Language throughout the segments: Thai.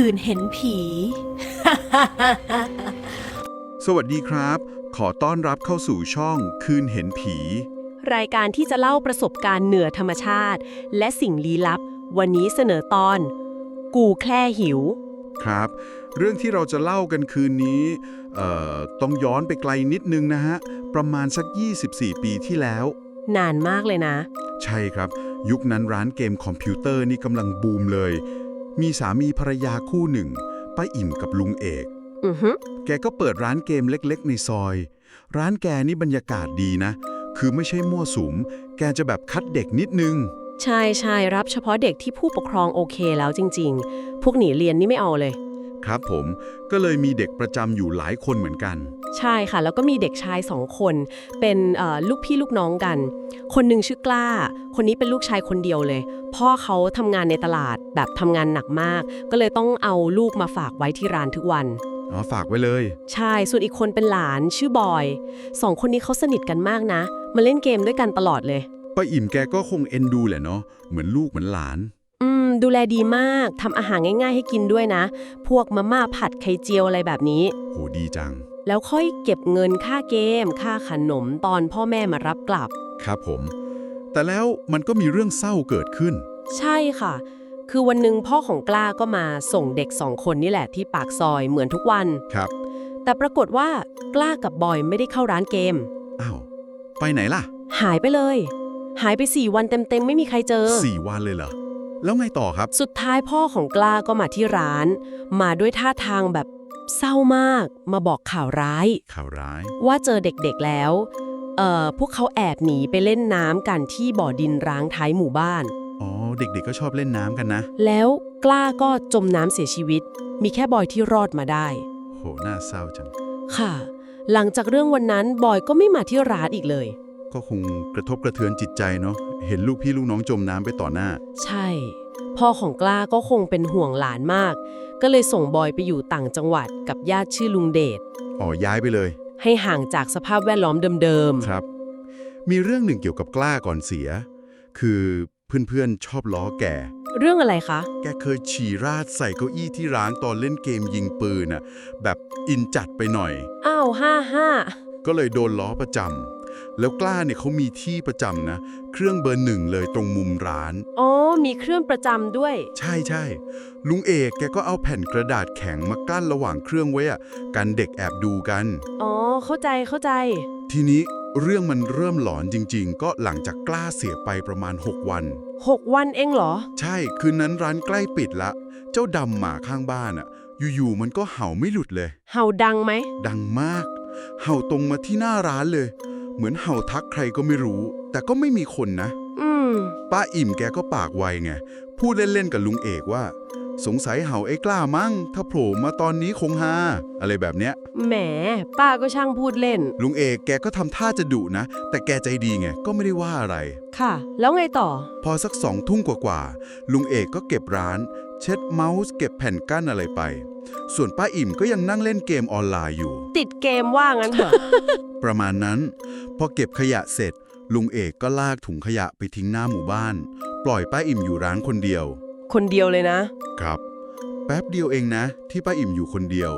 คืนเห็นผี สวัสดีครับ ขอต้อนรับเข้าสู่ช่องคืนเห็นผี รายการที่จะเล่าประสบการณ์เหนือธรรมชาติ และสิ่งลี้ลับ วันนี้เสนอตอน กูแคล่หิว ครับ เรื่องที่เราจะเล่ากันคืนนี้เอ่อต้องย้อนไปไกลนิดนึงนะฮะ ประมาณสัก 24 ปีที่แล้ว นานมากเลยนะ ใช่ครับ ยุคนั้นร้านเกมคอมพิวเตอร์นี่กำลังบูมเลย มีสามีภรรยาคู่หนึ่งป้าอิ่มกับลุงเอกอือฮึแกก็เปิดร้านเกมเล็กๆ ในซอย ร้านแกนี่บรรยากาศดีนะ คือไม่ใช่มั่วสุม แกจะแบบคัดเด็กนิดนึง ใช่ใช่รับเฉพาะเด็กที่ผู้ปกครองโอเคแล้วจริง ๆ พวกหนีเรียนนี่ไม่เอาเลย ครับผมก็เลยมีเด็กประจำอยู่หลายคนเหมือนกัน ใช่ค่ะ แล้วก็มีเด็กชายสองคน เป็นเอ่อลูกพี่ลูกน้องกัน คนหนึ่งชื่อกล้า คนนี้เป็นลูกชายคนเดียวเลย พ่อเขาทำงานในตลาดแบบทำงานหนักมาก ก็เลยต้องเอาลูกมาฝากไว้ที่ร้านทุกวันอ๋อฝากไว้เลย ใช่ ส่วนอีกคนเป็นหลานชื่อบอยสองคนนี้เขาสนิทกันมากนะ มาเล่นเกมด้วยกันตลอดเลยป้าอิ่มแกก็คงเอ็นดูแหละเนาะเหมือนลูกเหมือนหลานอืม ดูแลดีมากทำอาหารง่าย ๆ ให้กินด้วยนะ พวกมาม่าผัดไข่เจียวอะไรแบบนี้ โหดีจัง แล้วค่อยเก็บเงินค่าเกม ค่าขนมตอนพ่อแม่มารับกลับ ครับผม แต่แล้วมันก็มีเรื่องเศร้าเกิดขึ้น ใช่ค่ะ คือวันหนึ่งพ่อของกล้าก็มาส่งเด็กสองคนนี่แหละที่ปากซอยเหมือนทุกวัน ครับแต่ปรากฏว่ากล้ากับบอยไม่ได้เข้าร้านเกม อ้าวไปไหนล่ะ หายไปเลย หายไปสี่วันเต็มๆ ไม่มีใครเจอ สี่วันเลยเหรอ แล้วไงต่อครับ สุดท้ายพ่อของกล้าก็มาที่ร้าน มาด้วยท่าทางแบบเศร้ามาก มาบอกข่าวร้าย ข่าวร้าย ว่าเจอเด็กๆแล้ว เอ่อ พวกเขาแอบหนีไปเล่นน้ำกันที่บ่อดินร้างท้ายหมู่บ้าน อ๋อ เด็กๆก็ชอบเล่นน้ำกันนะ แล้วกล้าก็จมน้ำเสียชีวิต มีแค่บอยที่รอดมาได้ โห น่าเศร้าจัง ค่ะ หลังจากเรื่องวันนั้นบอยก็ไม่มาที่ร้านอีกเลย ก็คงกระทบกระเทือนจิตใจเนาะ เห็นลูกพี่ลูกน้องจมน้ำไปต่อหน้า ใช่ พ่อของกล้าก็คงเป็นห่วงหลานมาก ก็เลยส่งบอยไปอยู่ต่างจังหวัดกับญาติชื่อลุงเดช อ๋อย้ายไปเลย ให้ห่างจากสภาพแวดล้อมเดิมครับ มีเรื่องหนึ่งเกี่ยวกับกล้าก่อนเสีย คือเพื่อนๆชอบล้อแก ๆ เรื่องอะไรคะ แกเคยฉี่ราดใส่เก้าอี้ที่ร้านตอนเล่นเกมยิงปืนน่ะ แบบอินจัดไปหน่อย อ้าวห้าห้า ก็เลยโดนล้อประจำ แล้วกล้าเนี่ยเขามีที่ประจำนะ เครื่องเบอร์หนึ่งเลยตรงมุมร้าน อ๋อ มีเครื่องประจำด้วย ใช่ใช่ลุงเอกแกก็เอาแผ่นกระดาษแข็งมากั้นระหว่างเครื่องไว้อะกันเด็กแอบดูกัน อ๋อ เข้าใจเข้าใจ ทีนี้เรื่องมันเริ่มหลอนจริง ๆ ก็หลังจากกล้าเสียไปประมาณ 6 วัน 6 วันเองเหรอ ใช่คืนนั้นร้านใกล้ปิดละ เจ้าดำหมาข้างบ้านอะอยู่ๆมันก็เห่าไม่หลุดเลย เห่าดังไหม ดังมาก เห่าตรงมาที่หน้าร้านเลย เหมือนเห่าทักใครก็ไม่รู้ แต่ก็ไม่มีคนนะ อืม ป้าอิ่มแกก็ปากไวไง พูดเล่นๆกับลุงเอกว่า สงสัยเห่าไอ้กล้ามั้ง ถ้าโผล่มาตอนนี้คงฮาอะไรแบบเนี้ย แหม ป้าก็ช่างพูดเล่น ลุงเอกแกก็ทำท่าจะดุนะ แต่แกใจดีไง ก็ไม่ได้ว่าอะไร ค่ะ แล้วไงต่อ พอสักสองทุ่มกว่าๆลุงเอกก็เก็บร้าน เช็ดเมาส์เก็บแผ่นกั้นอะไรไป ส่วนป้าอิ่มก็ยังนั่งเล่นเกมออนไลน์อยู่ ติดเกมว่างั้นเถอะ ประมาณนั้น พอเก็บขยะเสร็จ ลุงเอกก็ลากถุงขยะไปทิ้งหน้าหมู่บ้าน ปล่อยป้าอิ่มอยู่ร้านคนเดียว คนเดียวเลยนะ ครับ แป๊บเดียวเองนะ ที่ป้าอิ่มอยู่คนเดียว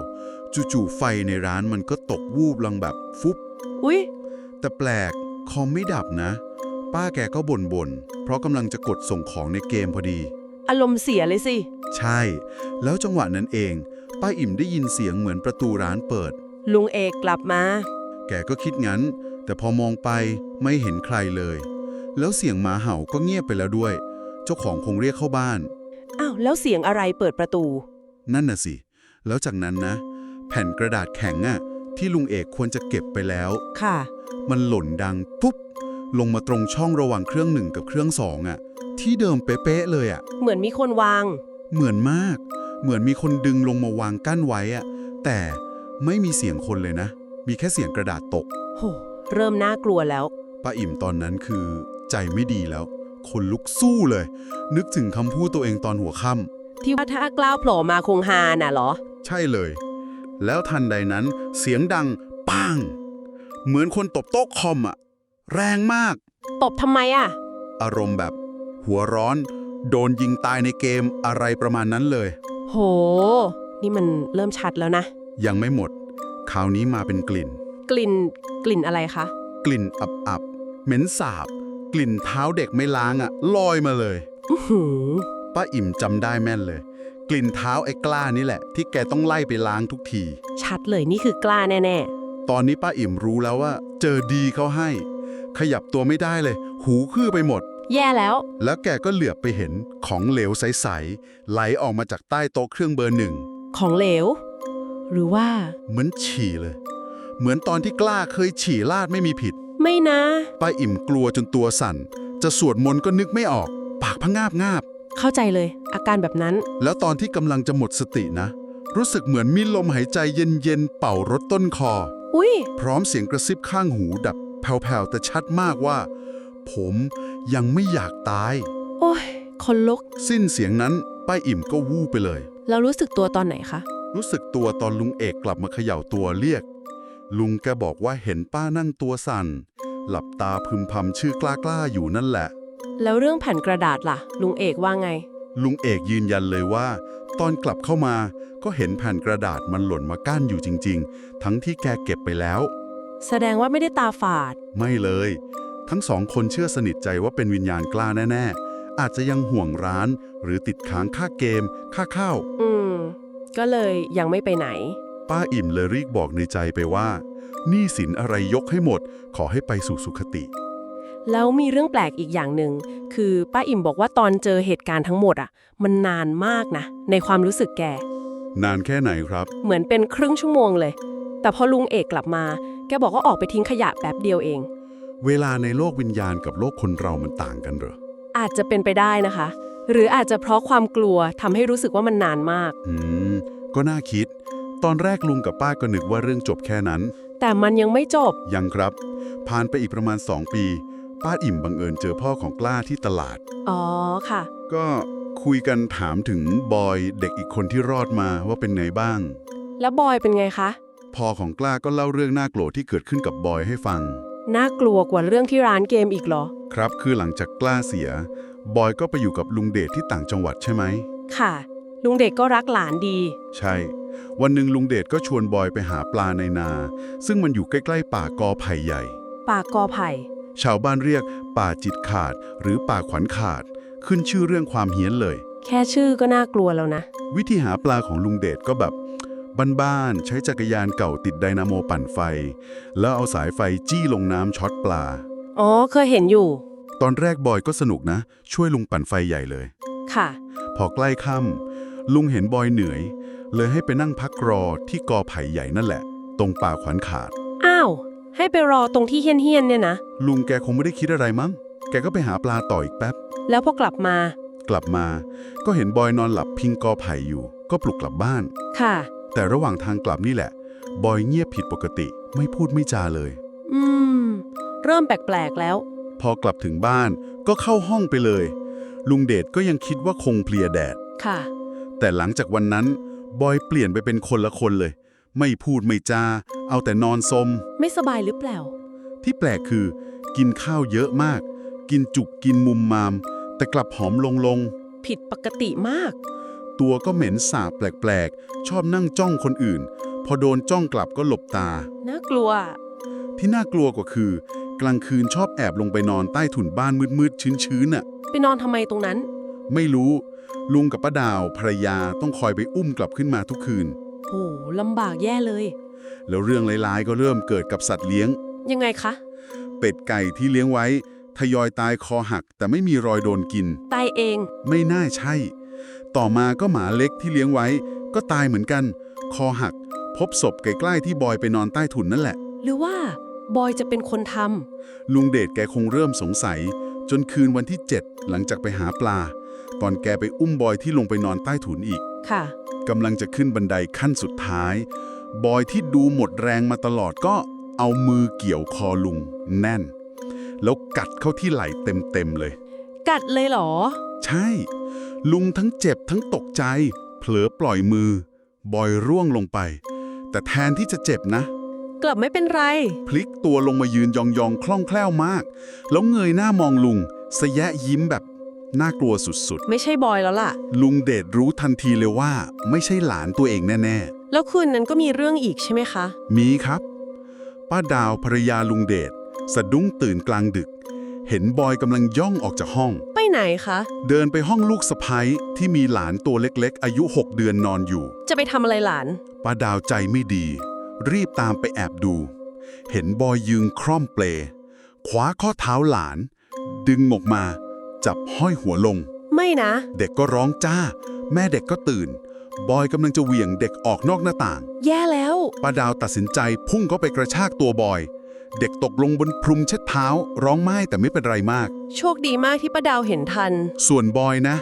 จู่ๆไฟในร้านมันก็ตกวูบลงแบบฟุบอุ๊ย แต่แปลกคอมไม่ดับนะ ป้าแกก็บ่นๆเพราะกำลังจะกดส่งของในเกมพอดี อารมณ์เสียเลยสิ ใช่ แล้วจังหวะนั้นเอง ป้าอิ่มได้ยินเสียงเหมือนประตูร้านเปิด ลุงเอกกลับมา แกก็คิดงั้น แต่พอมองไปไม่เห็นใครเลย แล้วเสียงหมาเห่าก็เงียบไปแล้วด้วย เจ้าของคงเรียกเข้าบ้าน อ้าว แล้วเสียงอะไรเปิดประตู นั่นน่ะสิ แล้วจากนั้นนะ แผ่นกระดาษแข็งอะที่ลุงเอกควรจะเก็บไปแล้ว ค่ะ มันหล่นดังปุ๊บ ลงมาตรงช่องระหว่างเครื่องหนึ่งกับเครื่องสองอะ ที่เดิมเป๊ะๆเลยอะเหมือนมีคนวาง เหมือนมาก เหมือนมีคนดึงลงมาวางกั้นไว้อะแต่ไม่มีเสียงคนเลยนะ มีแค่เสียงกระดาษตกโหเริ่มน่ากลัวแล้ว ป้าอิ่มตอนนั้นคือ ใจไม่ดีแล้ว คนลุกสู้เลย นึกถึงคำพูดตัวเองตอนหัวค่ที่ว่าถ้ากล้าวโผล่มาคงฮาน่ะเหรอำใช่เลย แล้วทันใดนั้นเสียงดังปังเหมือนคนตบโต๊ะคอมอะแรงมาก ตบทำไมอะ อารมณ์แบบ หัวร้อน โดนยิงตายในเกมอะไรประมาณนั้นเลยโโห นี่มันเริ่มชัดแล้วนะ ยังไม่หมด คราวนี้มาเป็นกลิ่น กลิ่นกลิ่นอะไรคะ กลิ่นอับๆเหม็นสาบ กลิ่นเท้าเด็กไม่ล้างอะลอยมาเลยอื้อหือป้าอิ่มจำได้แม่นเลย กลิ่นเท้าไอ้กล้านี่แหละ ที่แกต้องไล่ไปล้างทุกที ชัดเลยนี่คือกล้าแน่ตอนนี้ป้าอิ่มรู้แล้วว่า เจอดีเขาให้ ขยับตัวไม่ได้เลย หูคือไปหมดๆ แย่แล้ว แล้วแกก็เหลือบไปเห็นของเหลวใส ๆ ไหลออกมาจากใต้โต๊ะเครื่องเบอร์หนึ่ง ของเหลว หรือว่า เหมือนฉี่เลย เหมือนตอนที่กล้าเคยฉี่ลาดไม่มีผิด ไม่นะป้าอิ่มกลัวจนตัวสั่น จะสวดมนต์ก็นึกไม่ออก ปากพะงาบงาบ เข้าใจเลย อาการแบบนั้น แล้วตอนที่กำลังจะหมดสตินะ รู้สึกเหมือนมีลมหายใจเย็นๆเป่ารถต้นคอ อุ้ยพร้อมเสียงกระซิบข้างหูดับแผ่วๆแต่ชัดมากว่า ผม ยังไม่อยากตาย โอ้ยคนลุก สิ้นเสียงนั้นป้าอิ่มก็วูบไปเลยแล้วรู้สึกตัวตอนไหนคะ รู้สึกตัวตอนลุงเอกกลับมาเขย่าตัวเรียก ลุงแกบอกว่าเห็นป้านั่งตัวสั่น หลับตาพึมพำชื่อกล้าๆอยู่นั่นแหละ แล้วเรื่องแผ่นกระดาษล่ะ ลุงเอกว่าไง ลุงเอกยืนยันเลยว่า ตอนกลับเข้ามาก็เห็นแผ่นกระดาษมันหล่นมากั้นอยู่จริง ๆ ทั้งที่แกเก็บไปแล้ว แสดงว่าไม่ได้ตาฝาด ไม่เลย ทั้งสองคนเชื่อสนิทใจว่าเป็นวิญญาณกล้าแน่ ๆ อาจจะยังห่วงร้าน หรือติดค้างค่าเกม ค่าข้าว อืม ก็เลยยังไม่ไปไหน ป้าอิ่มเลยรีบบอกในใจไปว่าหนี้สินอะไรยกให้หมด ขอให้ไปสู่สุขติ แล้วมีเรื่องแปลกอีกอย่างหนึ่ง คือป้าอิ่มบอกว่าตอนเจอเหตุการณ์ทั้งหมดอะ มันนานมากนะ ในความรู้สึกแก นานแค่ไหนครับ เหมือนเป็นครึ่งชั่วโมงเลย แต่พอลุงเอกกลับมา แกบอกว่าออกไปทิ้งขยะแป๊บเดียวเอง เวลาในโลกวิญญาณกับโลกคนเรามันต่างกันเหรอ อาจจะเป็นไปได้นะคะ หรืออาจจะเพราะความกลัวทำให้รู้สึกว่ามันนานมาก อืม ก็น่าคิด ตอนแรกลุงกับป้าก็นึกว่าเรื่องจบแค่นั้น แต่มันยังไม่จบ ยังครับ ผ่านไปอีกประมาณ 2 ปี ป้าอิ่มบังเอิญเจอพ่อของกล้าที่ตลาด อ๋อค่ะ ก็คุยกันถามถึงบอยเด็กอีกคนที่รอดมาว่าเป็นไงบ้าง แล้วบอยเป็นไงคะ พ่อของกล้าก็เล่าเรื่องน่าโกรธที่เกิดขึ้นกับบอยให้ฟัง น่ากลัวกว่าเรื่องที่ร้านเกมอีกเหรอ ครับคือหลังจากกล้าเสีย บอยก็ไปอยู่กับลุงเดชที่ต่างจังหวัดใช่ไหม ค่ะ ลุงเด็กก็รักหลานดี ใช่ วันหนึ่งลุงเดชก็ชวนบอยไปหาปลาในนา ซึ่งมันอยู่ใกล้ๆ ป่ากอไผ่ใหญ่ปากกอไผ่ ชาวบ้านเรียก ป่าจิตขาด หรือป่าขวัญขาด ขึ้นชื่อเรื่องความเฮี้ยนเลย แค่ชื่อก็น่ากลัวแล้วนะ วิธีหาปลาของลุงเดชก็แบบ บ้านๆ ใช้จักรยานเก่าติดไดนาโมปั่นไฟ แล้วเอาสายไฟจี้ลงน้ำช็อตปลา อ๋อ เคยเห็นอยู่ ตอนแรกบอยก็สนุกนะ ช่วยลุงปั่นไฟใหญ่เลย ค่ะ พอใกล้ค่ำลุงเห็นบอยเหนื่อย เลยให้ไปนั่งพักรอที่กอไผ่ใหญ่นั่นแหละ ตรงป่าขวัญขาด อ้าว ให้ไปรอตรงที่เฮี้ยนเฮียนๆเนี่ยนะ ลุงแกคงไม่ได้คิดอะไรมั้ง แกก็ไปหาปลาต่ออีกแป๊บ แล้วพอกลับมา กลับมา ก็เห็นบอยนอนหลับพิงกอไผ่อยู่ ก็ปลุกกลับบ้าน ค่ะ แต่ระหว่างทางกลับนี่แหละ บอยเงียบผิดปกติไม่พูดไม่จาเลย อืม เริ่มแปลกๆแล้ว พอกลับถึงบ้านก็เข้าห้องไปเลย ลุงเดชก็ยังคิดว่าคงเพลียแดด ค่ะ แต่หลังจากวันนั้น บอยเปลี่ยนไปเป็นคนละคนเลย ไม่พูดไม่จา เอาแต่นอนสม ไม่สบายหรือเปล่า ที่แปลกคือ กินข้าวเยอะมาก กินจุกกินมุมมาม แต่กลับผอมลงลง ผิดปกติมาก ตัวก็เหม็นสาบแปลกๆ ชอบนั่งจ้องคนอื่น พอโดนจ้องกลับก็หลบตา น่ากลัว ที่น่ากลัวกว่าคือ กลางคืนชอบแอบลงไปนอนใต้ถุนบ้านมืดๆ ชื้นๆน่ะ ไปนอนทำไมตรงนั้น ไม่รู้ ลุงกับป้าดาวภรรยาต้องคอยไปอุ้มกลับขึ้นมาทุกคืน โหลำบากแย่เลย แล้วเรื่องร้ายๆก็เริ่มเกิดกับสัตว์เลี้ยง ยังไงคะ เป็ดไก่ที่เลี้ยงไว้ ทยอยตายคอหักแต่ไม่มีรอยโดนกิน ตายเอง ไม่น่าใช่ ต่อมาก็หมาเล็กที่เลี้ยงไว้ ก็ตายเหมือนกัน คอหัก พบศพใกล้ๆที่บอยไปนอนใต้ถุนนั่นแหละ หรือว่า บอยจะเป็นคนทลุงเดชแกคงเริ่มสงสัย จนคืนวันที่ 7 หลังจากไปหาปลา ตอนแกไปอุ้มบอยที่ลงไปนอนใต้ถุนอีกำค่ะกำลังจะขึ้นบันไดขั้นสุดท้าย บอยที่ดูหมดแรงมาตลอดก็เอามือเกี่ยวคอลุง แน่น แล้วกัดเข้าที่ไหล่เต็มๆเลย กัดเลยเหรอ ใช่ ลุงทั้งเจ็บทั้งตกใจ เผลอปล่อยมือ บอยร่วงลงไป แต่แทนที่จะเจ็บนะ กลับไม่เป็นไร พลิกตัวลงมายืนยองๆ คล่องแคล่วมาก แล้วเงยหน้ามองลุงสะแยะยิ้มแบบน่ากลัวสุดไม่ใช่บอยแล้วล่ะ ๆ ลุงเดชรู้ทันทีเลยว่า ไม่ใช่หลานตัวเองแน่แล้วคืนนั้นก็มีเรื่องอีกใช่ไหมคะ ๆ มีครับ ป้าดาวภรรยาลุงเดชสะดุ้งตื่นกลางดึก เห็นบอยกำลังย่องออกจากห้อง ไปไหนคะ เดินไปห้องลูกสะพ้ยที่มีหลานตัวเล็กๆ อายุ 6 เดือนนอนอยู่จะไปทำอะไรหลาน ป้าดาวใจไม่ดี รีบตามไปแอบดู เห็นบอยยืนคร่อมเปลคว้าข้อเท้าหลาน ดึงออกมา จับห้อยหัวลง ไม่นะ เด็กก็ร้องจ้า แม่เด็กก็ตื่น บอยกำลังจะเหวี่ยงเด็กออกนอกหน้าต่าง แย่แล้ว ป้าดาวตัดสินใจพุ่งเข้าไปกระชากตัวบอย เด็กตกลงบนพรมเช็ดเท้า ร้องไห้แต่ไม่เป็นไรมาก โชคดีมากที่ป้าดาวเห็นทัน ส่วนบอยนะ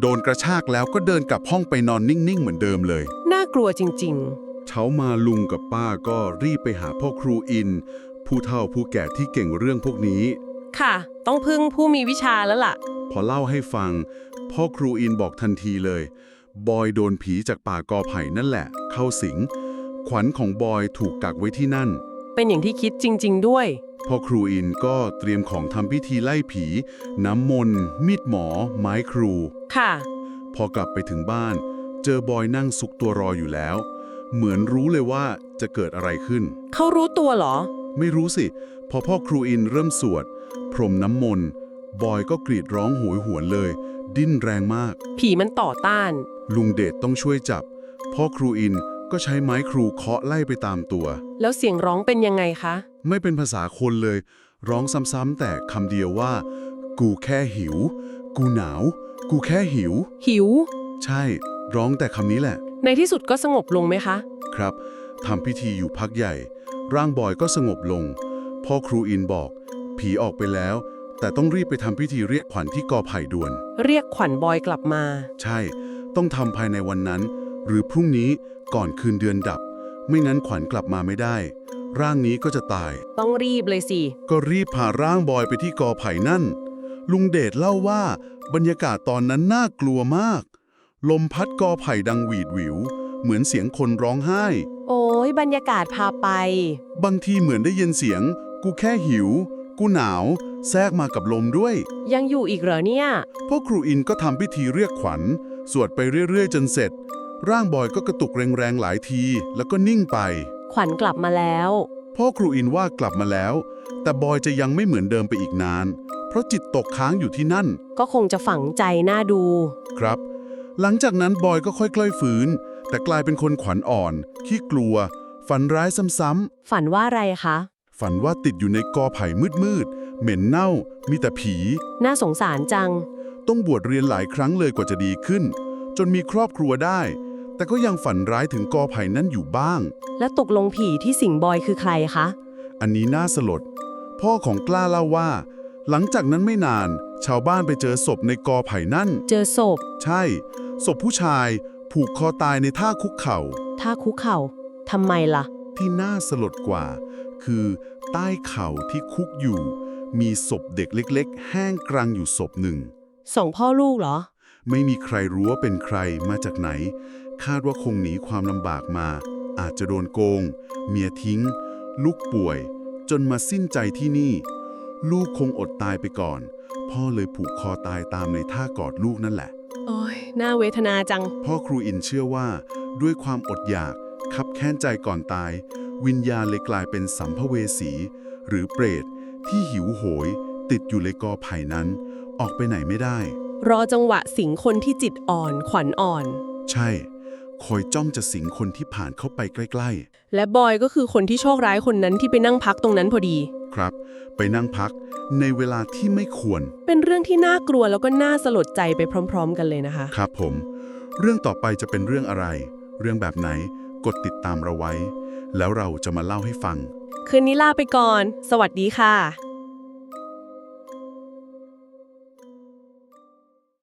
โดนกระชากแล้วก็เดินกลับห้องไปนอนนิ่ง ๆ เหมือนเดิมเลย น่ากลัวจริง เช้ามาลุงกับป้าก็รีบไปหาพ่อครูอิน ผู้เฒ่าผู้แก่ที่เก่งเรื่องพวกนี้ ๆ ค่ะ ต้องพึ่งผู้มีวิชาแล้วล่ะ พอเล่าให้ฟัง พ่อครูอินบอกทันทีเลย บอยโดนผีจากป่ากอไผ่นั่นแหละ เข้าสิง ขวัญของบอยถูกกักไว้ที่นั่น เป็นอย่างที่คิดจริง ๆ ด้วย พ่อครูอินก็เตรียมของทำพิธีไล่ผี น้ำมนต์มีดหมอ ไม้ครู ค่ะ พอกลับไปถึงบ้าน เจอบอยนั่งซุกตัวรออยู่แล้ว เหมือนรู้เลยว่าจะเกิดอะไรขึ้น เขารู้ตัวเหรอ ไม่รู้สิ พอพ่อครูอินเริ่มสวด พรมน้ำมนต์ บอยก็กรีดร้องโหยหวนเลย ดิ้นแรงมาก ผีมันต่อต้าน ลุงเดชต้องช่วยจับ พ่อครูอิน ก็ใช้ไม้ครูเคาะไล่ไปตามตัว แล้วเสียงร้องเป็นยังไงคะ ไม่เป็นภาษาคนเลย ร้องซ้ำๆแต่คำเดียวว่า กูแค่หิว กูหนาว กูแค่หิว หิว ใช่ ร้องแต่คำนี้แหละ ในที่สุดก็สงบลงไหมคะ ครับทำพิธีอยู่พักใหญ่ ร่างบอยก็สงบลง พ่อครูอินบอก ผีออกไปแล้ว แต่ต้องรีบไปทำพิธีเรียกขวัญที่กอไผ่ด่วน เรียกขวัญบอยกลับมา ใช่ ต้องทำภายในวันนั้น หรือพรุ่งนี้ก่อนคืนเดือนดับ ไม่งั้นขวัญกลับมาไม่ได้ ร่างนี้ก็จะตาย ต้องรีบเลยสิ ก็รีบพาร่างบอยไปที่กอไผ่นั่น ลุงเดชเล่าว่าบรรยากาศตอนนั้นน่ากลัวมาก ลมพัดกอไผ่ดังหวีดหวิว เหมือนเสียงคนร้องไห้ โอ้ยบรรยากาศพาไป บางทีเหมือนได้ยินเสียง กูแค่หิว กูหนาว แทรกมากับลมด้วย ยังอยู่อีกเหรอเนี่ยพ่อครูอินก็ทำพิธีเรียกขวัญ สวดไปเรื่อยๆ จนเสร็จ ร่างบอยก็กระตุกแรงๆหลายที แล้วก็นิ่งไป ขวัญกลับมาแล้ว พ่อครูอินว่ากลับมาแล้ว แต่บอยจะยังไม่เหมือนเดิมไปอีกนาน เพราะจิตตกค้างอยู่ที่นั่น ก็คงจะฝังใจน่าดู ครับ หลังจากนั้นบอยก็ค่อยๆฟื้นแต่กลายเป็นคนขวัญอ่อน ขี้กลัว ฝันร้ายซ้ำฝันว่าอะไรคะ ๆ ฝันว่าติดอยู่ในกอไผ่มืดๆ เหม็นเน่า มีแต่ผี น่าสงสารจัง ต้องบวชเรียนหลายครั้งเลยกว่าจะดีขึ้น จนมีครอบครัวได้ แต่ก็ยังฝันร้ายถึงกอไผ่นั้นอยู่บ้าง แล้วตกลงผีที่สิงบอยคือใครคะ อันนี้น่าสลด พ่อของกล้าเล่าว่า หลังจากนั้นไม่นาน ชาวบ้านไปเจอศพในกอไผ่นั่น เจอศพ ใช่ ศพผู้ชาย ผูกคอตายในท่าคุกเข่า ท่าคุกเข่าทำไมล่ะ ที่น่าสลดกว่า คือใต้เข่าที่คุกอยู่ มีศพเด็กเล็ก ๆ แห้งกรังอยู่ศพหนึ่ง สองพ่อลูกเหรอ ไม่มีใครรู้ว่าเป็นใครมาจากไหน คาดว่าคงหนีความลำบากมา อาจจะโดนโกง เมียทิ้ง ลูกป่วย จนมาสิ้นใจที่นี่ ลูกคงอดตายไปก่อน พ่อเลยผูกคอตายตามในท่ากอดลูกนั่นแหละ โอ้ยน่าเวทนาจัง พ่อครูอินเชื่อว่า ด้วยความอดอยากคับแค้นใจก่อนตาย วิญญาณเลยกลายเป็นสัมภเวสี หรือเปรต ที่หิวโหย ติดอยู่ในกอไผ่นั้น ออกไปไหนไม่ได้ รอจังหวะสิงคนที่จิตอ่อนขวัญอ่อน ใช่ คอยจ้องจะสิงคนที่ผ่านเข้าไปใกล้และบอยก็คือคนที่โชคร้ายคนนั้นที่ไปนั่งพักตรงนั้นพอดี ๆ ครับ ไปนั่งพักในเวลาที่ไม่ควร เป็นเรื่องที่น่ากลัวแล้วก็น่าสลดใจไปพร้อม ๆ กันเลยนะคะ ครับผม เรื่องต่อไปจะเป็นเรื่องอะไร เรื่องแบบไหน กดติดตามเราไว้ แล้วเราจะมาเล่าให้ฟัง คืนนี้ลาไปก่อน สวัสดีค่ะ